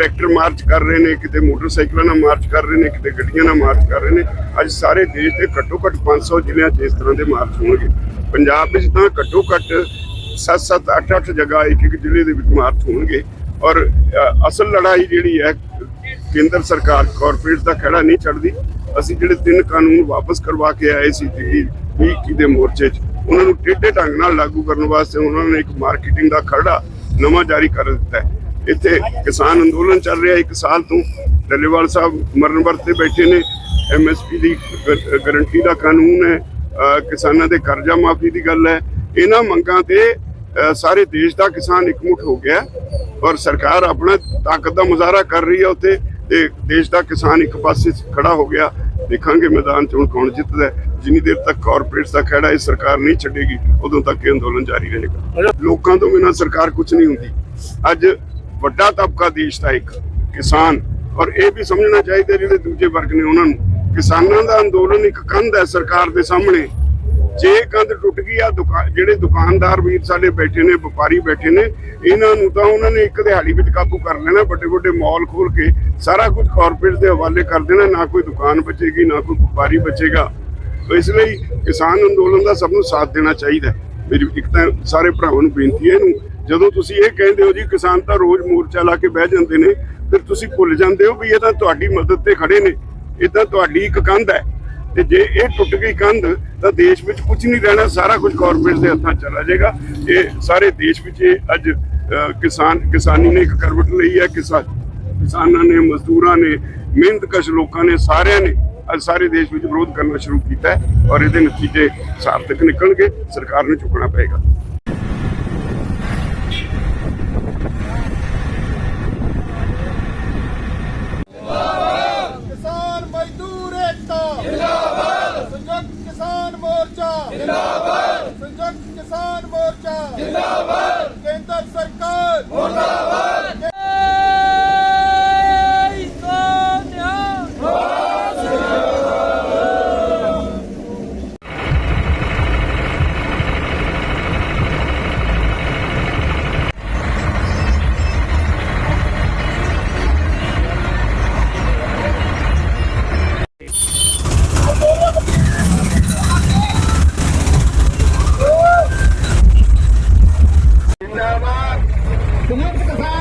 Tractor March ਕਰ ਰਹੇ ਨੇ, ਕਿਤੇ ਮੋਟਰਸਾਈਕਲਾਂ ਨਾਲ ਮਾਰਚ ਕਰ ਰਹੇ ਨੇ, ਕਿਤੇ ਗੱਡੀਆਂ ਨਾਲ ਮਾਰਚ ਕਰ ਰਹੇ ਨੇ। ਅੱਜ ਸਾਰੇ ਦੇਸ਼ ਦੇ ਘੱਟੋ ਘੱਟ 500 ਜ਼ਿਲ੍ਹਿਆਂ 'ਚ ਇਸ ਤਰ੍ਹਾਂ ਦੇ ਮਾਰਚ ਹੋਣਗੇ। ਪੰਜਾਬ ਵਿੱਚ ਤਾਂ ਘੱਟੋ ਘੱਟ 7-7 8-8 ਜਗ੍ਹਾ ਇੱਕ ਇੱਕ ਜ਼ਿਲ੍ਹੇ ਦੇ ਵਿੱਚ ਮਾਰਚ ਹੋਣਗੇ। ਔਰ ਅਸਲ ਲੜਾਈ ਜਿਹੜੀ ਹੈ, ਕੇਂਦਰ ਸਰਕਾਰ ਕਾਰਪੋਰੇਟ ਦਾ ਖੜਾ ਨਹੀਂ ਛੱਡਦੀ। ਅਸੀਂ ਜਿਹੜੇ ਤਿੰਨ ਕਾਨੂੰਨ ਵਾਪਸ ਕਰਵਾ ਕੇ ਆਏ ਸੀ, ਦਿੱਲੀ 20 ਦੇ ਮੋਰਚੇ 'ਚ, ਉਹਨਾਂ ਨੂੰ ਟੇਢੇ ਢੰਗ ਨਾਲ ਲਾਗੂ ਕਰਨ ਵਾਸਤੇ ਉਹਨਾਂ ਨੇ ਇੱਕ ਮਾਰਕੀਟਿੰਗ ਦਾ ਖਰੜਾ ਨਵਾਂ ਜਾਰੀ ਕਰ ਦਿੱਤਾ ਹੈ। ਇੱਥੇ ਕਿਸਾਨ ਅੰਦੋਲਨ ਚੱਲ ਰਿਹਾ ਇੱਕ ਸਾਲ ਤੋਂ। ਡੱਲੇਵਾਲ ਸਾਹਿਬ ਮਰਨ ਵਰਤ ਤੇ ਬੈਠੇ ਨੇ। ਐਮਐਸਪੀ ਦੀ ਗ- ਗਾਰੰਟੀ ਦਾ ਕਾਨੂੰਨ ਹੈ। ਕਿਸਾਨਾਂ ਦੇ ਕਰਜ਼ਾ ਮਾਫੀ ਦੀ ਗੱਲ ਹੈ। ਇਹਨਾਂ ਮੰਗਾਂ ਤੇ ਸਾਰੇ ਦੇਸ਼ ਦਾ ਕਿਸਾਨ ਇਕਮੁੱਠ ਹੋ ਗਿਆ। ਔਰ ਸਰਕਾਰ ਆਪਣਾ ਤਾਕਤ ਦਾ ਮੁਜ਼ਾਹਰਾ ਕਰ ਰਹੀ ਹੈ ਉੱਥੇ ਤੇ ਦੇਸ਼ ਦਾ ਕਿਸਾਨ ਇੱਕ ਪਾਸੇ ਖੜਾ ਹੋ ਗਿਆ। ਦੇਖਾਂਗੇ ਮੈਦਾਨ 'ਚ ਹੁਣ ਕੌਣ ਜਿੱਤਦਾ ਜਿੰਨੀ ਦੇਰ ਤੱਕ ਕਾਰਪੋਰੇਟਸ ਦਾ ਖੜਾ ਇਹ ਸਰਕਾਰ ਨਹੀਂ ਛੱਡੇਗੀ, ਉਦੋਂ ਤੱਕ ਇਹ ਅੰਦੋਲਨ ਜਾਰੀ ਰਹੇਗਾ। ਲੋਕਾਂ ਤੋਂ ਬਿਨਾਂ ਸਰਕਾਰ ਕੁਝ ਨਹੀਂ ਹੁੰਦੀ। ਅੱਜ ਵੱਡਾ ਤਬਕਾ ਦੇਸ਼ ਦਾ ਇੱਕ ਕਿਸਾਨ। ਔਰ ਇਹ ਵੀ ਸਮਝਣਾ ਚਾਹੀਦਾ ਜਿਹੜੇ ਦੂਜੇ ਵਰਗ ਨੇ ਉਹਨਾਂ ਨੂੰ। ਕਿਸਾਨਾਂ ਦਾ ਅੰਦੋਲਨ ਇੱਕ ਕੰਧ ਹੈ ਸਰਕਾਰ ਦੇ ਸਾਹਮਣੇ। ਜੇ ਕੰਧ ਟੁੱਟ ਗਈ ਆ ਜਿਹੜੇ ਦੁਕਾਨਦਾਰ ਵੀਰ ਸਾਡੇ ਬੈਠੇ ਨੇ, ਵਪਾਰੀ ਬੈਠੇ ਨੇ, ਇਹਨਾਂ ਨੂੰ ਤਾਂ ਉਹਨਾਂ ਨੇ ਇੱਕ ਦਿਹਾੜੀ ਵਿੱਚ ਕਾਬੂ ਕਰ ਲੈਣਾ ਵੱਡੇ ਵੱਡੇ ਮਾਲ ਖੋਲ ਕੇ ਸਾਰਾ ਕੁਝ ਕਾਰਪੋਰੇਟ ਦੇ ਹਵਾਲੇ ਕਰ ਦੇਣਾ, ਨਾ ਕੋਈ ਦੁਕਾਨ ਬਚੇਗੀ, ਨਾ ਕੋਈ ਵਪਾਰੀ ਬਚੇਗਾ। ਇਸ ਲਈ ਕਿਸਾਨ ਅੰਦੋਲਨ ਦਾ ਸਭ ਨੂੰ ਸਾਥ ਦੇਣਾ ਚਾਹੀਦਾ ਮੇਰੀ ਇੱਕ ਤਾਂ ਸਾਰੇ ਭਰਾਵਾਂ ਨੂੰ ਬੇਨਤੀ ਹੈ, ਇਹਨੂੰ ਜਦੋਂ ਤੁਸੀਂ ਇਹ ਕਹਿੰਦੇ ਹੋ ਜੀ, ਕਿਸਾਨ ਤਾਂ ਰੋਜ਼ ਮੋਰਚਾ ਲਾ ਕੇ ਬਹਿ ਜਾਂਦੇ ਨੇ, ਫਿਰ ਤੁਸੀਂ ਭੁੱਲ ਜਾਂਦੇ ਹੋ ਵੀ ਇਹ ਤਾਂ ਤੁਹਾਡੀ ਮਦਦ ਤੇ ਖੜੇ ਨੇ। ਇਹ ਤਾਂ ਤੁਹਾਡੀ ਇੱਕ ਕੰਧ ਹੈ। ਤੇ ਜੇ ਇਹ ਟੁੱਟ ਗਈ ਕੰਧ, ਤਾਂ ਦੇਸ਼ ਵਿੱਚ ਕੁਝ ਨਹੀਂ ਰਹਿਣਾ, ਸਾਰਾ ਕੁਝ ਕਾਰਪੋਰੇਟ ਦੇ ਹੱਥਾਂ ਚਲਾ ਜਾਏਗਾ। ਇਹ ਸਾਰੇ ਦੇਸ਼ ਵਿੱਚ ਇਹ ਅੱਜ ਕਿਸਾਨ, ਕਿਸਾਨੀ ਨੇ ਇੱਕ ਕਰਵਟ ਲਈ ਹੈ ਕਿਸਾਨ ਕਿਸਾਨਾਂ ਨੇ, ਮਜ਼ਦੂਰਾਂ ਨੇ ਮਿਹਨਤਕਸ਼ ਲੋਕਾਂ ਨੇ, ਸਾਰਿਆਂ ਨੇ ਅੱਜ ਸਾਰੇ ਦੇਸ਼ ਵਿੱਚ ਵਿਰੋਧ ਕਰਨਾ ਸ਼ੁਰੂ ਕੀਤਾ ਹੈ ਔਰ ਇਹਦੇ ਨਤੀਜੇ ਸਾਰਥਕ ਨਿਕਲਣਗੇ। ਸਰਕਾਰ ਨੂੰ ਚੁੱਕਣਾ ਪਏਗਾ ਕਿਸਾਨ ਮਜ਼ਦੂਰ ਏਕਤਾ ਜਿੰਦਾਬਾਦ ਸੰਯੁਕਤ ਕਿਸਾਨ ਮੋਰਚਾ ਜਿੰਦਾਬਾਦ। ਸੰਯੁਕਤ ਕਿਸਾਨ ਮੋਰਚਾ। ਜਿੰਦਾਬਾਦ। ਸੰਯੁਕਤ ਕਿਸਾਨ ਮੋਰਚਾ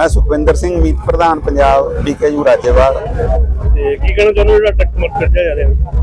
ਮੈਂ ਸੁਖਵਿੰਦਰ ਸਿੰਘ ਮੀਤ ਪ੍ਰਧਾਨ ਪੰਜਾਬ ਬੀਕੇਯੂ ਰਾਜੇਵਾਲ। ਤੇ ਕੀ ਕਹਿਣਾ ਚਾਹੁੰਦੇ ਜਿਹੜਾ ਟੱਕ ਮੱਟ ਕੱਢਿਆ ਜਾ ਰਿਹਾ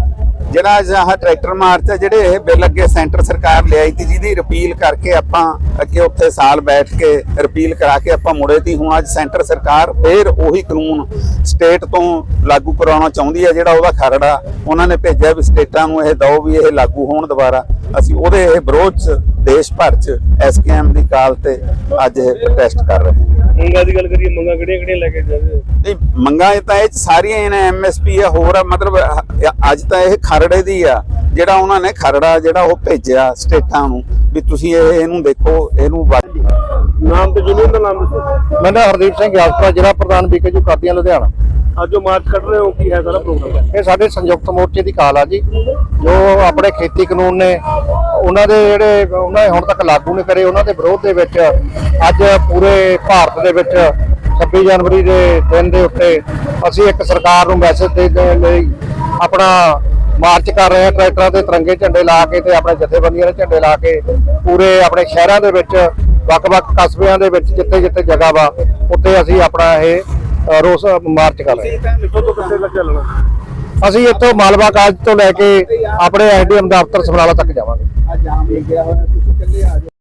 ਜਿਹੜਾ ਅੱਜ ਆਹ ਟਰੈਕਟਰ ਮਾਰਚ ਹੈ ਜਿਹੜੇ ਇਹ ਬਿੱਲ ਅੱਗੇ ਸੈਂਟਰ ਸਰਕਾਰ ਲਿਆਈ ਤੀ ਜਿਹਦੀ ਰਿਪੀਲ ਕਰਕੇ ਆਪਾਂ ਅੱਗੇ ਉੱਥੇ ਸਾਲ ਬੈਠ ਕੇ ਰਿਪੀਲ ਕਰਾ ਕੇ ਆਪਾਂ ਮੁੜੇ ਤੀ ਹੁਣ ਅੱਜ ਸੈਂਟਰ ਸਰਕਾਰ ਫੇਰ ਉਹੀ ਕਾਨੂੰਨ ਸਟੇਟ ਤੋਂ ਲਾਗੂ ਕਰਾਉਣਾ ਚਾਹੁੰਦੀ ਹੈ ਜਿਹੜਾ ਉਹਦਾ ਖਰੜਾ ਉਹਨਾਂ ਨੇ ਭੇਜਿਆ ਵੀ ਸਟੇਟਾਂ ਨੂੰ ਇਹ ਦਓ ਵੀ ਇਹ ਲਾਗੂ ਹੋਣ ਦੁਬਾਰਾ। ਅਸੀਂ ਉਹਦੇ ਇਹ ਵਿਰੋਧ ਚ ਦੇਸ਼ ਭਰ ਚ ਐਸਕੇਐਮ ਦੀ ਕਾਲ ਤੇ ਅੱਜ ਇਹ ਪ੍ਰੋਟੈਸਟ ਕਰ ਰਹੇ ਹਾਂ। ਮੰਗਾਂ ਦੀ ਗੱਲ ਕਰੀਏ ਮੰਗਾਂ ਕਿਹੜੀਆਂ ਕਿਹੜੀਆਂ ਲੈ ਕੇ ਜਾਂਦੇ ਹੋ? ਨਹੀਂ ਮੰਗਾਂ ਇਹ ਤਾਂ ਇਹ 'ਚ ਸਾਰੀਆਂ ਇਹਨਾਂ ਐਮਐਸਪੀ ਆ ਹੋਰ ਆ, ਮਤਲਬ ਅ- ਅੱਜ ਤਾਂ ਇਹ ਖਰੜੇ ਦੀ ਆ ਜਿਹੜਾ ਉਹਨਾਂ ਨੇ ਖਰੜਾ ਜਿਹੜਾ ਉਹ ਭੇਜਿਆ ਸਟੇਟਾਂ ਨੂੰ ਵੀ ਤੁਸੀਂ ਇਹ ਇਹਨੂੰ ਦੇਖੋ ਇਹਨੂੰ ਵੱਧ ਨਾਮ ਤੇ ਯੂਨੀਅਨ ਦਾ ਨਾਮ ਦੱਸੋ। ਮੈਂ ਨਾ ਹਰਦੀਪ ਸਿੰਘ ਯਾਸਪਾ ਜ਼ਿਲ੍ਹਾ ਪ੍ਰਧਾਨ ਬੀਕੇਯੂ ਕਾਦੀਆਂ ਲੁਧਿਆਣਾ। ਅੱਜ ਜੋ ਮਾਰਚ ਕੱਢ ਰਹੇ ਹੋ ਕੀ ਹੈ ਸਾਰਾ ਪ੍ਰੋਗਰਾਮ? ਇਹ ਸਾਡੇ ਸੰਯੁਕਤ ਮੋਰਚੇ ਦੀ ਕਾਲ ਆ ਜੀ। ਜੋ ਆਪਣੇ ਖੇਤੀ ਕਾਨੂੰਨ ਨੇ ਉਹਨਾਂ ਦੇ ਜਿਹੜੇ, ਉਹਨਾਂ ਨੇ ਹੁਣ ਤੱਕ ਲਾਗੂ ਨਹੀਂ ਕਰੇ, ਉਹਨਾਂ ਦੇ ਵਿਰੋਧ ਦੇ ਵਿੱਚ ਅੱਜ ਪੂਰੇ ਭਾਰਤ ਦੇ ਵਿੱਚ 26 ਜਨਵਰੀ ਦੇ ਦਿਨ ਦੇ ਉੱਤੇ ਅਸੀਂ ਇੱਕ ਸਰਕਾਰ ਨੂੰ ਮੈਸੇਜ ਦੇਣ ਲਈ ਆਪਣਾ ਮਾਰਚ ਕਰ ਰਹੇ ਹਾਂ, ਟਰੈਕਟਰਾਂ ਤੇ ਤਿਰੰਗੇ ਝੰਡੇ ਲਾ ਕੇ ਤੇ ਆਪਣੇ ਜਥੇਬੰਦੀਆਂ ਦੇ ਝੰਡੇ ਲਾ ਕੇ ਪੂਰੇ ਆਪਣੇ ਸ਼ਹਿਰਾਂ ਦੇ ਵਿੱਚ, ਵੱਖ-ਵੱਖ ਕਸਬਿਆਂ ਦੇ ਵਿੱਚ ਜਿੱਥੇ ਜਿੱਥੇ ਜਗ੍ਹਾ ਵਾ, ਉੱਥੇ ਅਸੀਂ ਆਪਣਾ ਇਹ ਰੋਸ ਮਾਰਚ ਕਰ ਰਹੇ ਹਾਂ। ਅਸੀਂ ਇੱਥੋਂ ਮਾਲਵਾ ਕਾਲਜ ਤੋਂ ਲੈ ਕੇ ਆਪਣੇ ਐਸਡੀਐਮ ਦਫ਼ਤਰ ਸਮਰਾਲਾ ਤੱਕ ਜਾਵਾਂਗੇ।